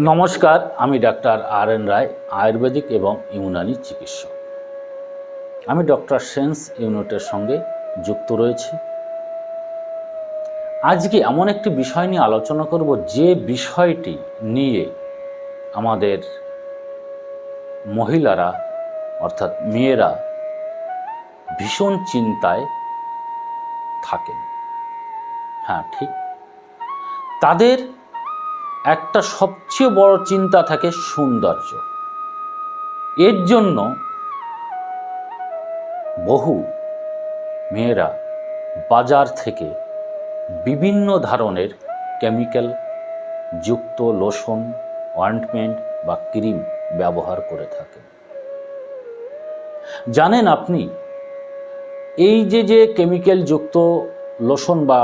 নমস্কার, আমি doctor R N Roy, Ayurvedic এবং ইউনানি চিকিৎসক। আমি ডক্টর সেন্স ইউনিটের সঙ্গে যুক্ত রয়েছি। আজকে এমন একটি বিষয় নিয়ে আলোচনা করব, যে বিষয়টি নিয়ে আমাদের মহিলারা, অর্থাৎ মেয়েরা, ভীষণ চিন্তায় থাকেন। হ্যাঁ ঠিক। তাদের একটা সবচেয়ে বড় চিন্তা থাকে সৌন্দর্য। এর জন্য বহু মেয়েরা বাজার থেকে বিভিন্ন ধরনের কেমিক্যাল যুক্ত লোশন, অয়েন্টমেন্ট বা ক্রিম ব্যবহার করে থাকেন। জানেন আপনি, এই যে যে কেমিক্যাল যুক্ত লোশন বা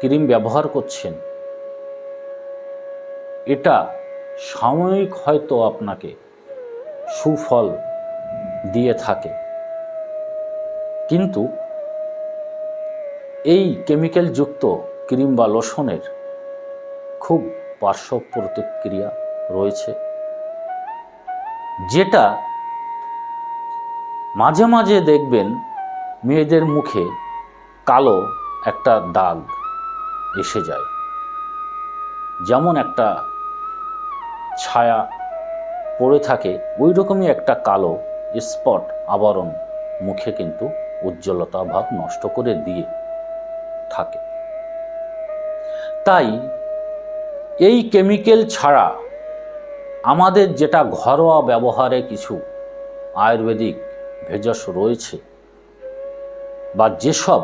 ক্রিম ব্যবহার করছেন এটা সাময়িক হয়তো আপনাকে সুফল দিয়ে থাকে। কিন্তু এই কেমিক্যাল যুক্ত ক্রিম বা লোশনের খুব পার্শ্ব প্রতিক্রিয়া রয়েছে, যেটা মাঝে মাঝে দেখবেন মেয়েদের মুখে কালো একটা দাগ এসে যায়। যেমন একটা ছায়া পড়ে থাকে ওই রকমই একটা কালো স্পট আবরণ মুখে কিন্তু উজ্জ্বলতা ভাব নষ্ট করে দিয়ে থাকে। তাই এই কেমিক্যাল ছাড়া আমাদের যেটা ঘরোয়া ব্যবহারে কিছু আয়ুর্বেদিক ভেষজ রয়েছে বা যেসব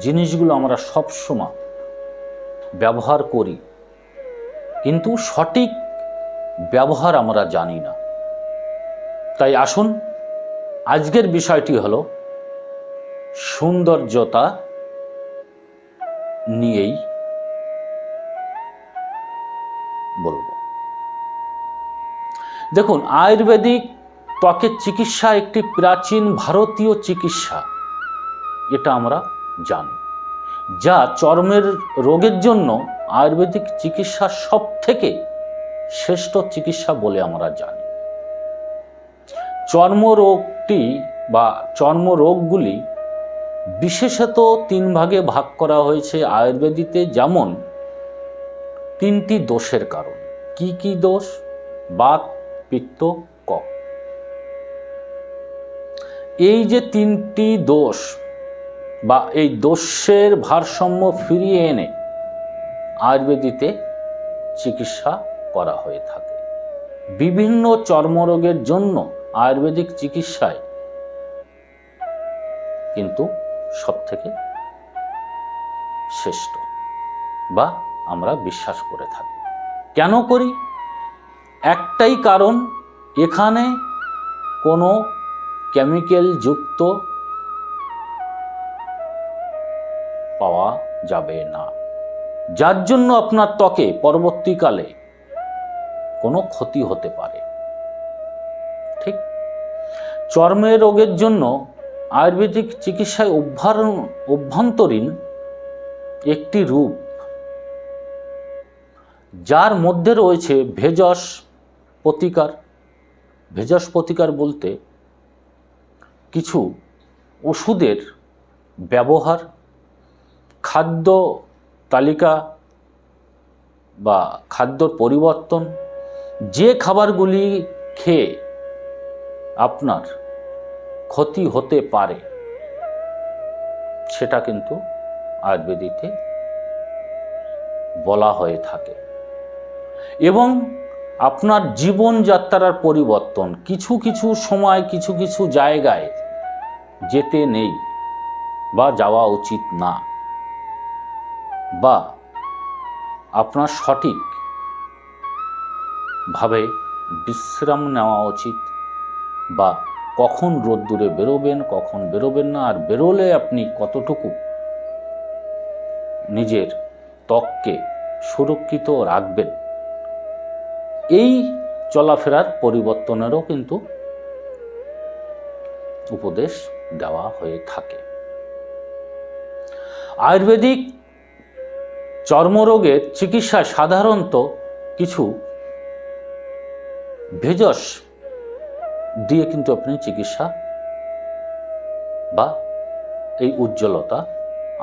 জিনিসগুলো আমরা সবসময় ব্যবহার করি, কিন্তু সঠিক ব্যবহার আমরা জানি না। তাই আসুন, আজকের বিষয়টি হল সৌন্দর্যতা নিয়েই বলব। দেখুন, আয়ুর্বেদিক ত্বকের চিকিৎসা একটি প্রাচীন ভারতীয় চিকিৎসা, এটা আমরা জানি, যা চর্মের রোগের জন্য আয়ুর্বেদিক চিকিৎসা সব থেকে শ্রেষ্ঠ চিকিৎসা বলে আমরা জানি। চর্মরোগটি বা চর্মরোগগুলি বিশেষত তিন ভাগে ভাগ করা হয়েছে আয়ুর্বেদিতে, যেমন তিনটি দোষের কারণ। কি কি দোষ? বাত, পিত্ত কফ এই যে তিনটি দোষ বা এই দোষের ভারসাম্য ফিরিয়ে এনে আয়ুর্বেদিতে চিকিৎসা করা হয়ে থাকে। বিভিন্ন চর্মরোগের জন্য আয়ুর্বেদিক চিকিৎসায় কিন্তু সব থেকে শ্রেষ্ঠ বা আমরা বিশ্বাস করে থাকি। কেন করি? একটাই কারণ, এখানে কোনো কেমিক্যাল যুক্ত পাওয়া যাবে না। যার জন্য আপনার ত্বকে পরবর্তীকালে কোনো ক্ষতি হতে পারে। ঠিক? চর্মের রোগের জন্য আয়ুর্বেদিক চিকিৎসায় অভ্যারণ, অভ্যন্তরীণ একটি রূপ, যার মধ্যে রয়েছে ভেজস প্রতিকার। ভেজস প্রতিকার বলতে কিছু ওষুধের ব্যবহার, খাদ্য তালিকা বা খাদ্যর পরিবর্তন যে খাবারগুলি খেয়ে আপনার ক্ষতি হতে পারে, সেটা কিন্তু আয়ুর্বেদিতে বলা হয়ে থাকে। এবং আপনার জীবনযাত্রার পরিবর্তন, কিছু কিছু সময়, কিছু কিছু জায়গায় যেতে নেই বা যাওয়া উচিত না, বা আপনার সঠিক ভাবে বিশ্রাম নেওয়া উচিত বা কখন রোদ্দুরে বেরোবেন, কখন বেরোবেন না, আর বেরোলে আপনি কতটুকু নিজের ত্বককে সুরক্ষিত রাখবেন। এই চলাফেরার পরিবর্তনেরও কিন্তু উপদেশ দেওয়া হয়ে থাকে। আয়ুর্বেদিক চর্মরোগের চিকিৎসা সাধারণত কিছু ভেজস, দিয়ে কিন্তু আপনি চিকিৎসা বা এই উজ্জ্বলতা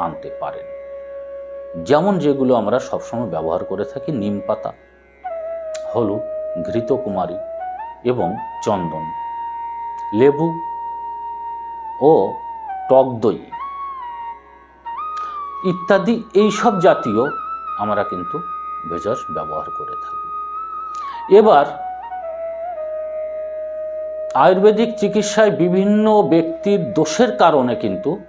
আনতে পারেন। যেমন যেগুলো আমরা সবসময় ব্যবহার করে থাকি, নিম পাতা, হলুদ, ঘৃতকুমারী এবং চন্দন, লেবু ও টক দই ইত্যাদি। এইসব জাতীয় আমরা কিন্তু ভেষজ ব্যবহার করে থাকি। এবার আয়ুর্বেদিক চিকিৎসায় বিভিন্ন ব্যক্তির দোষের কারণে কিন্তু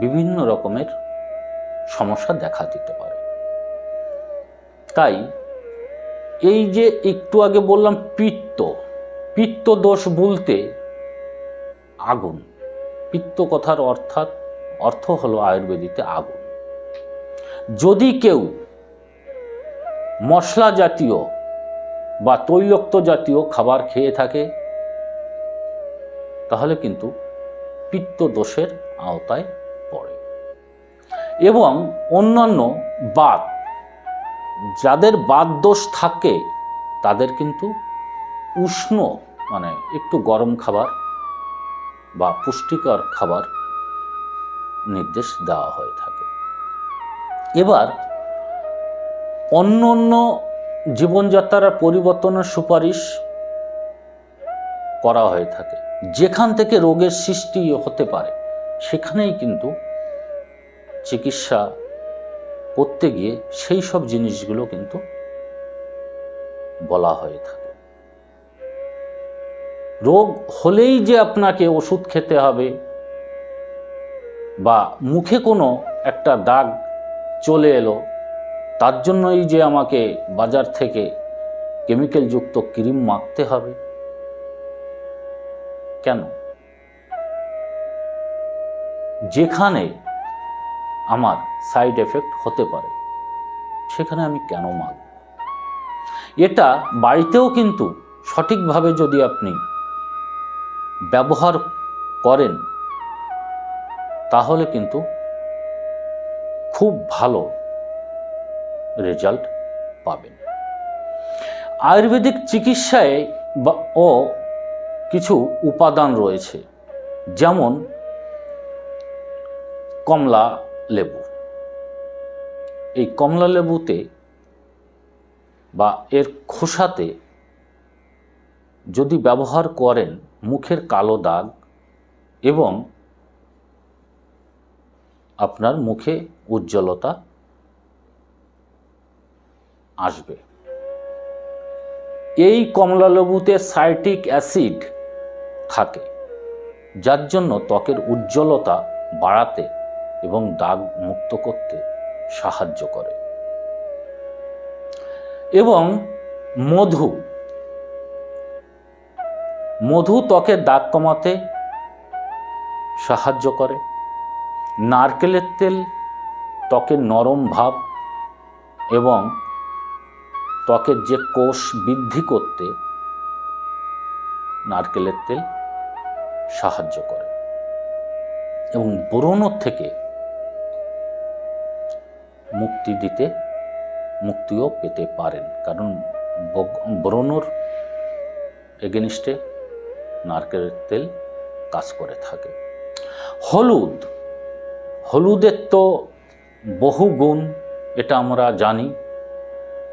বিভিন্ন রকমের সমস্যা দেখা দিতে পারে। তাই এই যে একটু আগে বললাম পিত্ত পিত্ত দোষ বলতে আগুন। পিত্ত কথার অর্থাৎ, অর্থ হলো আয়ুর্বেদিতে আগুন। যদি কেউ মশলা জাতীয় বা তৈলক্ত জাতীয় খাবার খেয়ে থাকে, তাহলে কিন্তু পিত্ত দোষের আওতায় পড়ে। এবং অন্যান্য বাত যাদের বাত দোষ থাকে, তাদের কিন্তু উষ্ণ মানে একটু গরম খাবার বা পুষ্টিকর খাবার নির্দেশ দেওয়া হয়ে থাকে। এবার অন্য অন্য জীবনযাত্রার পরিবর্তনের সুপারিশ করা হয়ে থাকে। যেখান থেকে রোগের সৃষ্টি হতে পারে, সেখানেই কিন্তু চিকিৎসা করতে গিয়ে সেই সব জিনিসগুলো কিন্তু বলা হয়ে থাকে। রোগ হলেই যে আপনাকে ওষুধ খেতে হবে বা মুখে কোনো একটা দাগ চলে এলো তার জন্যই যে আমাকে বাজার থেকে কেমিক্যালযুক্ত ক্রিম মাখতে হবে। কেন? যেখানে আমার সাইড এফেক্ট হতে পারে, সেখানে আমি কেন মাখব? এটা বাড়িতেও কিন্তু সঠিকভাবে যদি আপনি ব্যবহার করেন, তাহলে কিন্তু খুব ভালো রেজাল্ট পাবেন। আয়ুর্বেদিক চিকিৎসায় বা ও কিছু উপাদান রয়েছে, যেমন কমলা লেবু। এই কমলা লেবুতে বা এর খোসাতে যদি ব্যবহার করেন মুখের কালো দাগ এবং আপনার মুখে উজ্জ্বলতা আসবে। এই কমলা লেবুতে সাইট্রিক অ্যাসিড থাকে, যার জন্য ত্বকের উজ্জ্বলতা বাড়াতে এবং দাগ মুক্ত করতে সাহায্য করে। এবং মধু মধু ত্বকের দাগ কমাতে সাহায্য করে। নারকেলের তেল ত্বকের নরম ভাব এবং ত্বকের যে কোষ বৃদ্ধি করতে নারকেলের তেল সাহায্য করে। এবং ব্রণর থেকে মুক্তি দিতে মুক্তিও পেতে পারেন। কারণ ব্রণর এগেনিস্টে নারকেলের তেল কাজ করে থাকে। হলুদ। হলুদের তো বহু গুণ এটা আমরা জানি।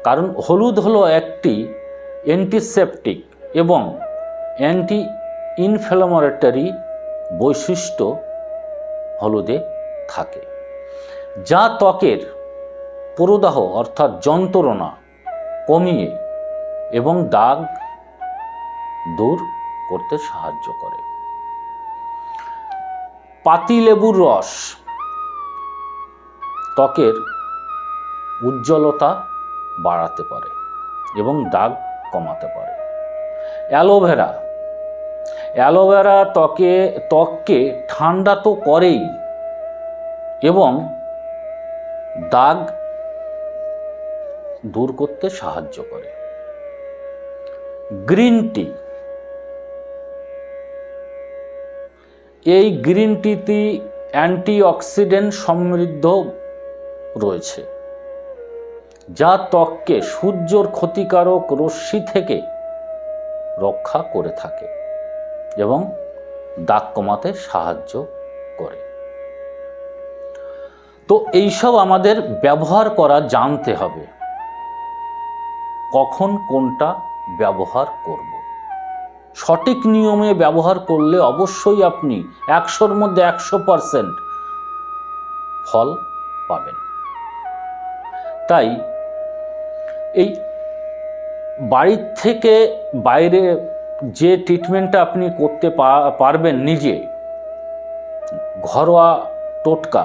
কারণ হলুদ হলো একটি অ্যান্টিসেপটিক এবং অ্যান্টি ইনফ্লামারেটরি বৈশিষ্ট্য হলুদে থাকে, যা ত্বকের পুরোদাহ অর্থাৎ যন্ত্রণা কমিয়ে এবং দাগ দূর করতে সাহায্য করে। পাতিলেবুর রস ত্বকের উজ্জ্বলতা বাড়াতে পারে এবং দাগ কমাতে পারে। অ্যালোভেরা। অ্যালোভেরা ত্বকে, ত্বককে ঠান্ডা তো করেই এবং দাগ দূর করতে সাহায্য করে। Green tea. এই গ্রিন টিতে অ্যান্টিঅক্সিডেন্ট সমৃদ্ধ রয়েছে। যা ত্বককে সূর্যর ক্ষতিকারক রশ্মি থেকে রক্ষা করে থাকে এবং দাগ কমাতে সাহায্য করে। তো এইসব আমাদের ব্যবহার করা জানতে হবে। কখন কোনটা ব্যবহার করব? সঠিক নিয়মে ব্যবহার করলে অবশ্যই আপনি একশোর মধ্যে একশো পারসেন্ট ফল পাবেন। তাই এই বাড়ির থেকে বাইরে যে ট্রিটমেন্টটা আপনি করতে পারবেন নিজে, ঘরোয়া টোটকা,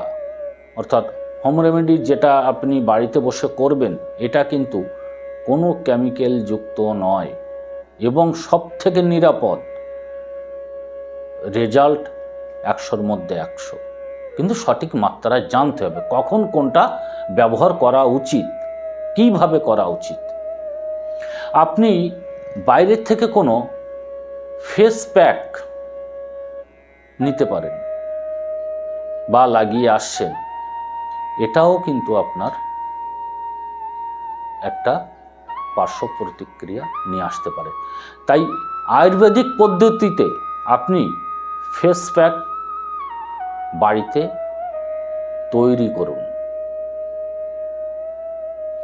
অর্থাৎ হোম রেমেডি যেটা আপনি বাড়িতে বসে করবেন, এটা কিন্তু কোনো কেমিক্যাল যুক্ত নয় এবং সব থেকে নিরাপদ রেজাল্ট একশোর মধ্যে একশো। কিন্তু সঠিক মাত্রায় জানতে হবে, কখন কোনটা ব্যবহার করা উচিত। কীভাবে করা উচিত? আপনি বাইরের থেকে কোনো ফেস প্যাক নিতে পারেন বা লাগিয়ে আসছেন। এটাও কিন্তু আপনার একটা পার্শ্ব প্রতিক্রিয়া নিয়ে আসতে পারে। তাই আয়ুর্বেদিক পদ্ধতিতে আপনি ফেস প্যাক বাড়িতে তৈরি করুন।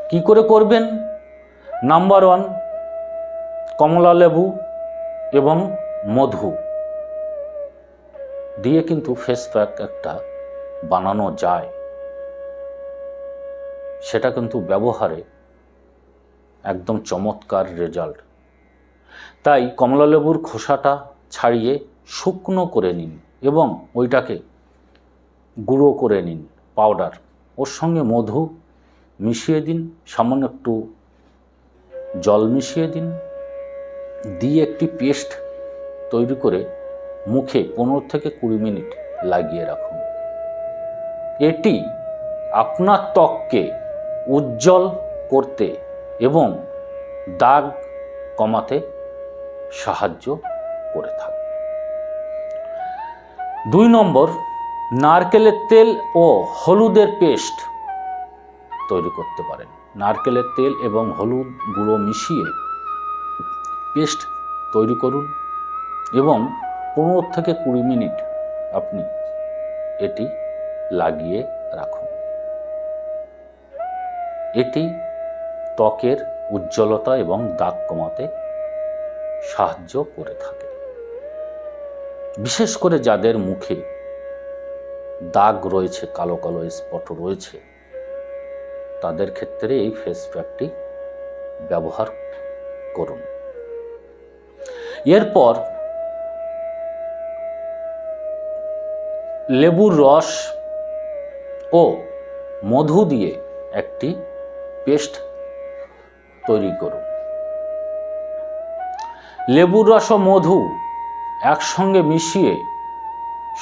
কি করে করবেন? নাম্বার ওয়ান কমলা লেবু এবং মধু। দিয়ে কিন্তু ফেস প্যাক একটা বানানো যায়। সেটা কিন্তু ব্যবহারে একদম চমৎকার রেজাল্ট তাই কমলা লেবুর খোসাটা ছাড়িয়ে শুকনো করে নিন এবং ওইটাকে গুঁড়ো করে নিন পাউডার ওর সঙ্গে মধু মিশিয়ে দিন, সামান্য একটু জল মিশিয়ে দিন, দিয়ে একটি পেস্ট তৈরি করে মুখে পনেরো থেকে কুড়ি মিনিট লাগিয়ে রাখুন। এটি আপনার ত্বককে উজ্জ্বল করতে এবং দাগ কমাতে সাহায্য করে থাকে। দুই নম্বর, নারকেলের তেল ও হলুদের পেস্ট তৈরি করতে পারেন। নারকেলের তেল এবং হলুদ গুঁড়ো মিশিয়ে পেস্ট তৈরি করুন এবং পনেরো থেকে কুড়ি মিনিট আপনি এটি লাগিয়ে রাখুন। এটি ত্বকের উজ্জ্বলতা এবং দাগ কমাতে সাহায্য করে থাকে। বিশেষ করে যাদের মুখে দাগ রয়েছে, কালো কালো স্পট রয়েছে তাদের ক্ষেত্রে এই ফেস প্যাকটি ব্যবহার করুন। এরপর লেবুর রস ও মধু দিয়ে একটি পেস্ট তৈরি করুন। লেবুর রস ও মধু একসঙ্গে মিশিয়ে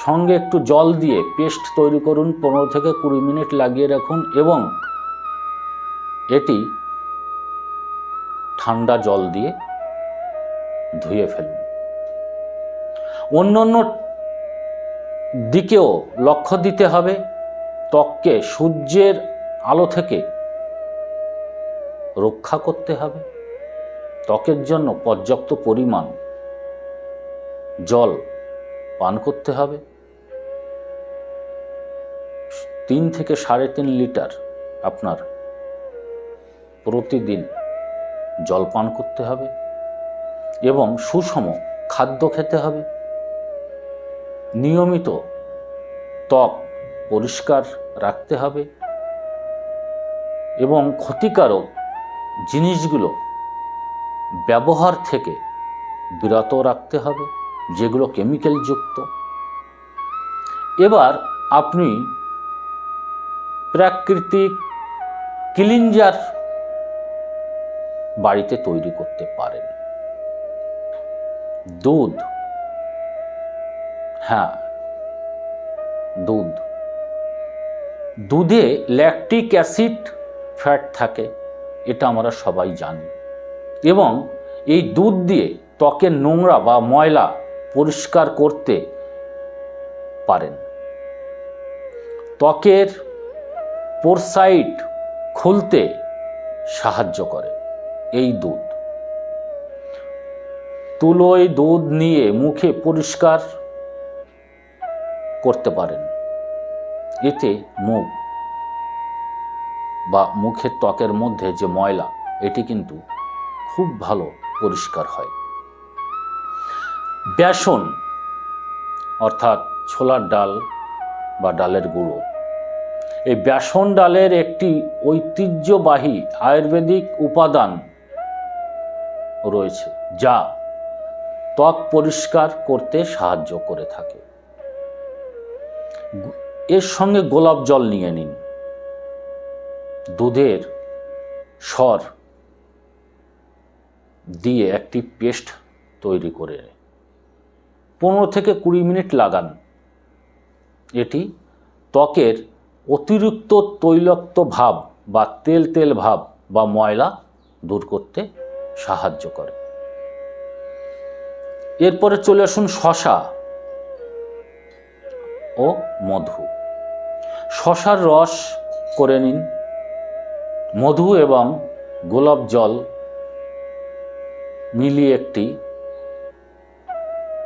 সঙ্গে একটু জল দিয়ে পেস্ট তৈরি করুন, পনেরো থেকে কুড়ি মিনিট লাগিয়ে রাখুন এবং এটি ঠান্ডা জল দিয়ে ধুয়ে ফেলুন। অন্য অন্য দিকেও লক্ষ্য দিতে হবে, ত্বককে সূর্যের আলো থেকে রক্ষা করতে হবে। ত্বকের জন্য পর্যাপ্ত পরিমাণ জল পান করতে হবে। তিন থেকে সাড়ে তিন লিটার আপনার প্রতিদিন জলপান করতে হবে এবং সুষম খাদ্য খেতে হবে। নিয়মিত ত্বক পরিষ্কার রাখতে হবে এবং ক্ষতিকারক জিনিসগুলো ব্যবহার থেকে বিরত রাখতে হবে, যেগুলো কেমিক্যাল যুক্ত। এবার আপনি প্রাকৃতিক ক্লিনজার বাড়িতে তৈরি করতে পারেন। দুধ। হ্যাঁ দুধ। দুধে ল্যাকটিক অ্যাসিড ফ্যাট থাকে, এটা আমরা সবাই জানি। এবং এই দুধ দিয়ে ত্বকের নোংরা বা ময়লা পরিষ্কার করতে পারেন। ত্বকের পোরসাইট খুলতে সাহায্য করে। এই দুধ। তুলোয় দুধ নিয়ে মুখে পরিষ্কার করতে পারেন। এতে মুখ বা মুখের ত্বকের মধ্যে যে ময়লা, এটি কিন্তু খুব ভালো পরিষ্কার হয়। বেসন, অর্থাৎ ছোলার ডাল বা ডালের গুঁড়ো। এই বেসন ডালের একটি ঐতিহ্যবাহী আয়ুর্বেদিক উপাদান রয়েছে, যা ত্বক পরিষ্কার করতে সাহায্য করে থাকে। এর সঙ্গে গোলাপ জল নিয়ে নিন। দুধের স্বর দিয়ে একটি পেস্ট তৈরি করে পনেরো থেকে কুড়ি মিনিট লাগান। এটি ত্বকের অতিরিক্ত তৈলাক্ত ভাব বা তেল তেল ভাব বা ময়লা দূর করতে সাহায্য করে। এরপরে চলে আসুন শশা ও মধু। শশার রস করে নিন। মধু এবং গোলাপ জল মিলিয়ে একটি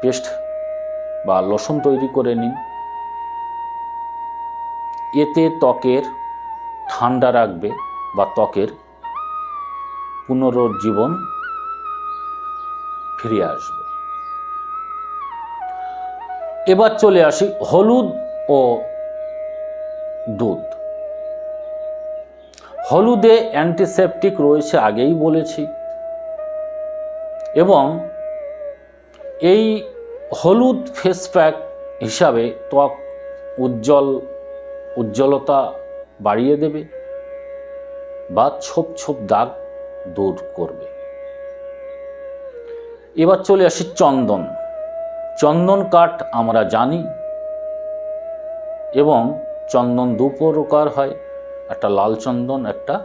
পেস্ট বা লোশন তৈরি করে নিন। এতে ত্বকের ঠান্ডা রাখবে বা ত্বকের পুনরুজ্জীবন ফিরে আসবে। এবার চলে আসি হলুদ ও দুধ। হলুদে অ্যান্টিসেপটিক রয়েছে আগেই বলেছি এবং এই হলুদ ফেস প্যাক হিসাবে ত্বক উজ্জ্বল, উজ্জ্বলতা বাড়িয়ে দেবে বা ছোপ ছোপ দাগ দূর করবে। এবার চলে আসি চন্দন। চন্দন কাঠ আমরা জানি এবং চন্দন দু প্রকার হয়। একটা লাল চন্দন, একটা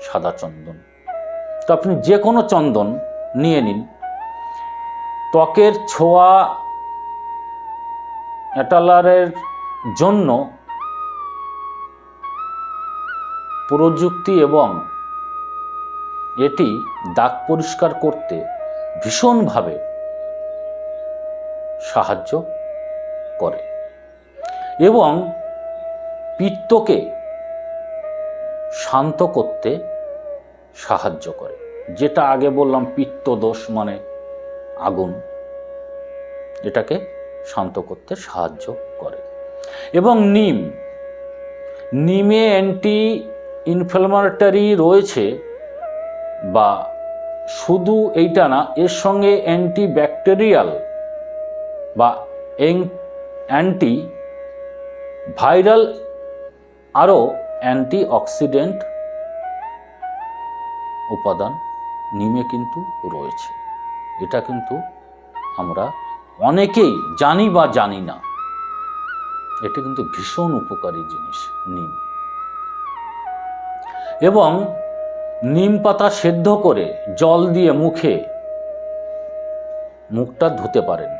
সাদা চন্দন। তো আপনি যে কোনো চন্দন নিয়ে নিন। ত্বকের ছোঁয়া অ্যাটালারের জন্য প্রযুক্তি এবং এটি দাগ পরিষ্কার করতে ভীষণভাবে সাহায্য করে এবং পিত্তকে শান্ত করতে সাহায্য করে। যেটা আগে বললাম পিত্ত দোষ মানে আগুন। এটাকে শান্ত করতে সাহায্য করে। এবং নিম। নিমে অ্যান্টি ইনফ্লামেটরি রয়েছে। বা শুধু এইটা না, এর সঙ্গে অ্যান্টি ব্যাকটেরিয়াল বা অ্যান্টি ভাইরাল আরও অ্যান্টি অক্সিডেন্ট উপাদান নিমে কিন্তু রয়েছে। এটা কিন্তু আমরা অনেকেই জানি বা জানি না। এটা কিন্তু ভীষণ উপকারী জিনিস, নিম। এবং নিম পাতা সেদ্ধ করে জল দিয়ে মুখে মুখটা ধুতে পারেন।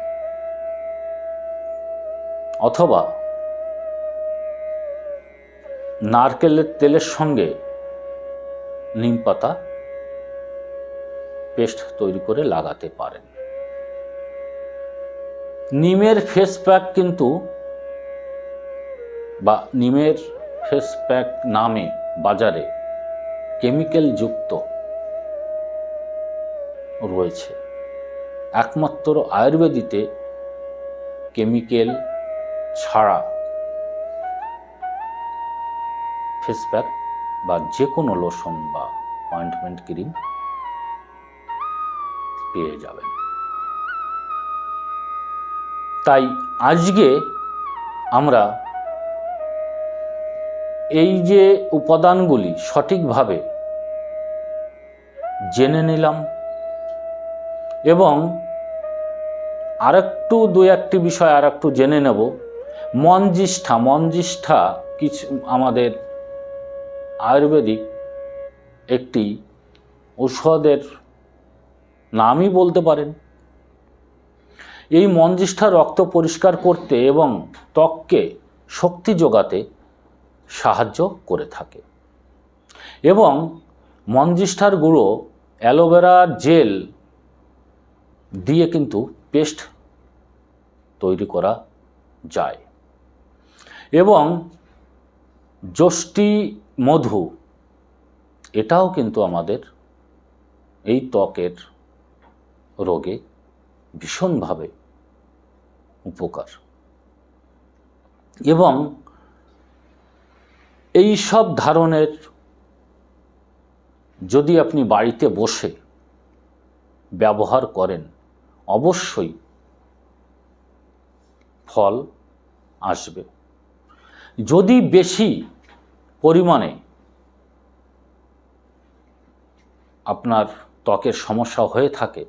অথবা নারকেলের তেলের সঙ্গে নিম পাতা পেস্ট তৈরি করে লাগাতে পারেন। নিমের ফেস প্যাক কিন্তু বা নিমের ফেস প্যাক নামে বাজারে কেমিক্যাল যুক্ত রয়েছে। একমাত্র আয়ুর্বেদিতে কেমিক্যাল ছাড়া ফেস প্যাক বা যে কোনো লোশন বা অয়েন্টমেন্ট ক্রিম পেয়ে যাবেন। তাই আজকে আমরা এই যে উপাদানগুলি সঠিকভাবে জেনে নিলাম এবং আরেকটু দু একটি বিষয় আর একটু জেনে নেব। মঞ্জিষ্ঠা মঞ্জিষ্ঠা কিছু আমাদের আয়ুর্বেদিক একটি ঔষধের নামই বলতে পারেন। এই মঞ্জিষ্ঠা রক্ত পরিষ্কার করতে এবং ত্বককে শক্তি যোগাতে সাহায্য করে থাকে। এবং মঞ্জিষ্ঠার গুঁড়ো অ্যালোভেরা জেল দিয়ে কিন্তু পেস্ট তৈরি করা যায়। এবং যষ্টি মধু, এটাও কিন্তু আমাদের এই ত্বকের রোগে ভীষণভাবে উপকার। এবং এই সব ধরনের যদি আপনি বাড়িতে বসে ব্যবহার করেন, অবশ্যই ফল আসবে। যদি বেশি পরিমাণে আপনার ত্বকের সমস্যা হয়ে থাকে,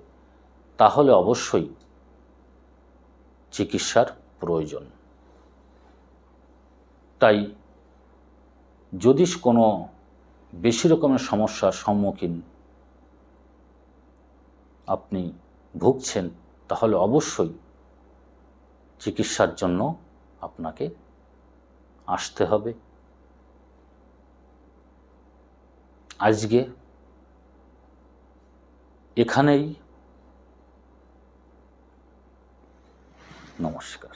তাহলে অবশ্যই চিকিৎসার প্রয়োজন। তাই যদি কোনো বেশি রকমের সমস্যার সম্মুখীন আপনি ভুগছেন, তাহলে অবশ্যই চিকিৎসার জন্য আপনাকে আসতে হবে। আজকে এখানেই নমস্কার।